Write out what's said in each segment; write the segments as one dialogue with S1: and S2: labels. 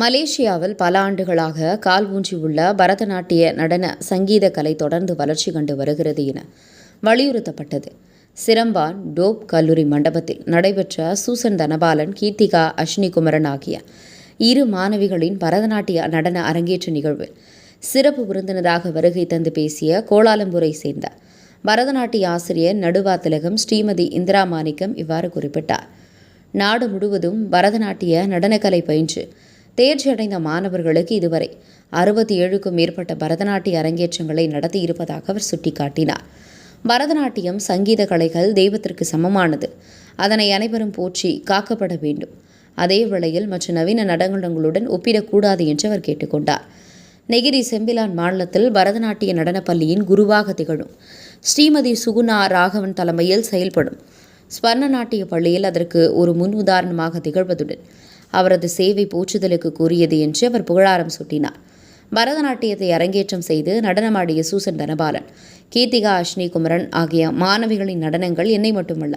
S1: மலேசியாவில் பல ஆண்டுகளாக கால் ஊன்றியுள்ள பரதநாட்டிய நடன சங்கீத கலை தொடர்ந்து வளர்ச்சி கண்டு வருகிறது என வலியுறுத்தப்பட்டது. சிரம்பான் டோப் கல்லூரி மண்டபத்தில் நடைபெற்ற சூசன் தனபாலன் கீர்த்திகா அஷ்னி குமரன் ஆகிய இரு மாணவிகளின் பரதநாட்டிய நடன அரங்கேற்ற நிகழ்வில் சிறப்பு விருந்தினராக வருகை தந்து பேசிய கோலாலம்பூரை சேர்ந்த பரதநாட்டிய ஆசிரியர் நடுவா திலகம் ஸ்ரீமதி இந்திரா மாணிக்கம் இவ்வாறு குறிப்பிட்டார். நாடு முழுவதும் பரதநாட்டிய நடனக்கலை பயின்று தேர்ச்சி அடைந்த மாணவர்களுக்கு இதுவரை அறுபத்தி ஏழுக்கும் மேற்பட்ட பரதநாட்டிய அரங்கேற்றங்களை நடத்தியிருப்பதாக அவர் சுட்டிக்காட்டினார். பரதநாட்டியம் சங்கீத கலைகள் தெய்வத்திற்கு சமமானது. அதனை அனைவரும் போற்றி காக்கப்பட வேண்டும். அதே வேளையில் மற்ற நவீன நடனங்களுடன் ஒப்பிடக்கூடாது என்று அவர் கேட்டுக்கொண்டார். நெகிரி செம்பிலான் மாநிலத்தில் பரதநாட்டிய நடனப் பள்ளியின் குருவாக திகழும். ஸ்ரீமதி சுகுணா ராகவன் தலைமையில் செயல்படும். ஸ்வர்ண நாட்டிய பள்ளியில் அதற்கு ஒரு முன் உதாரணமாக திகழ்வதுடன் அவரது சேவை போற்றுதலுக்கு கூறியது என்று அவர் புகழாரம் சூட்டினார். பரதநாட்டியத்தை அரங்கேற்றம் செய்து நடனமாடிய சூசன் தனபாலன் கீர்த்திகா அஷ்னி குமரன் ஆகிய மாணவிகளின் நடனங்கள் என்னை மட்டுமல்ல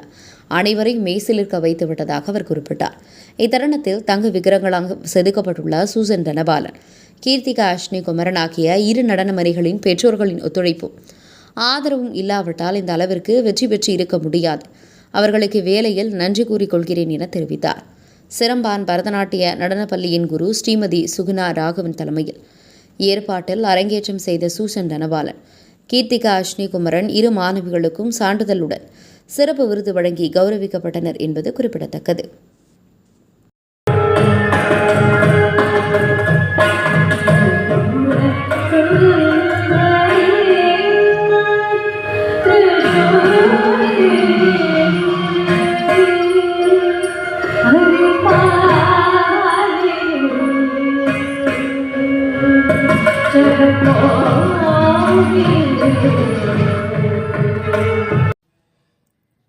S1: அனைவரையும் மெய்சிலிருக்க வைத்து விட்டதாக அவர் குறிப்பிட்டார். இத்தருணத்தில் தங்க விக்கிரங்களாக செதுக்கப்பட்டுள்ள சூசன் தனபாலன் கீர்த்திகா அஷ்னி குமரன் ஆகிய இரு நடனமணிகளின் பெற்றோர்களின் ஒத்துழைப்பும் ஆதரவும் இல்லாவிட்டால் இந்த அளவிற்கு வெற்றி பெற்று இருக்க முடியாது. அவர்களுக்கு வேலையில் நன்றி கூறிக்கொள்கிறேன் என தெரிவித்தார். சிரம்பான் பரதநாட்டிய நடனப்பள்ளியின் குரு ஸ்ரீமதி சுகுணா ராகவன் தலைமையில். ஏற்பாட்டில் அரங்கேற்றம் செய்த சூசன் தனபாலன் கீர்த்திகா அஷ்னி குமரன் இரு மாணவிகளுக்கும் சான்றிதழுடன் சிறப்பு விருது வழங்கி கௌரவிக்கப்பட்டனர் என்பது குறிப்பிடத்தக்கது.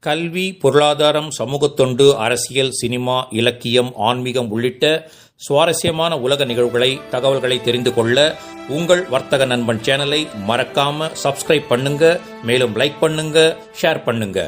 S2: கல்வி பொருளாதாரம் சமூகத்தொண்டு அரசியல் சினிமா இலக்கியம் ஆன்மீகம் உள்ளிட்ட சுவாரஸ்யமான உலக நிகழ்வுகளை தகவல்களை தெரிந்து கொள்ள உங்கள் வர்த்தக நண்பன் சேனலை மறக்காம சப்ஸ்கிரைப் பண்ணுங்க மேலும் லைக் பண்ணுங்க ஷேர் பண்ணுங்க.